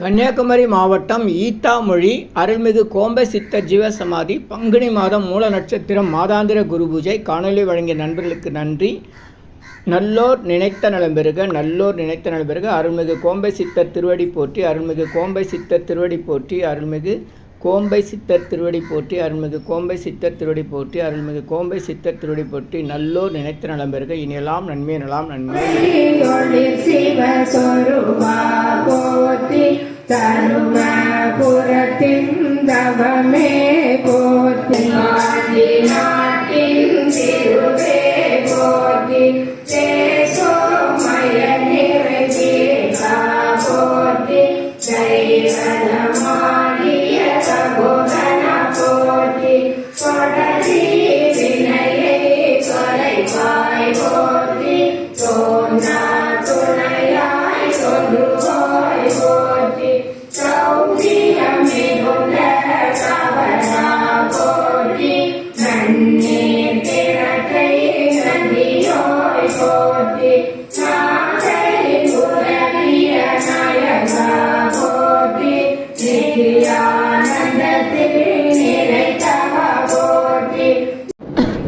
கன்னியாகுமரி மாவட்டம் ஈத்தாமொழி அருள்மிகு கோம்பை சித்தர் ஜீவசமாதி பங்குனி மாதம் மூல நட்சத்திரம் மாதாந்திர குரு பூஜை காணொலி வழங்கிய நண்பர்களுக்கு நன்றி. நல்லோர் நினைத்த நலம் பெறுக நல்லோர் நினைத்த நலம் பெறுக. அருள்மிகு கோம்பை சித்தர் திருவடி போற்றி அருள்மிகு கோம்பை சித்தர் திருவடி போற்றி அருள்மிகு கோம்பை சித்தர் திருவடி போற்றி அருள்மிகு கோம்பை சித்தர் திருவடி போற்றி அருள்மிகு கோம்பை சித்தர் திருவடி போற்றி. நல்லோர் நினைத்த நலம் பெறுக. இனியெல்லாம் நன்மை நலாம் நன்மை. पुरति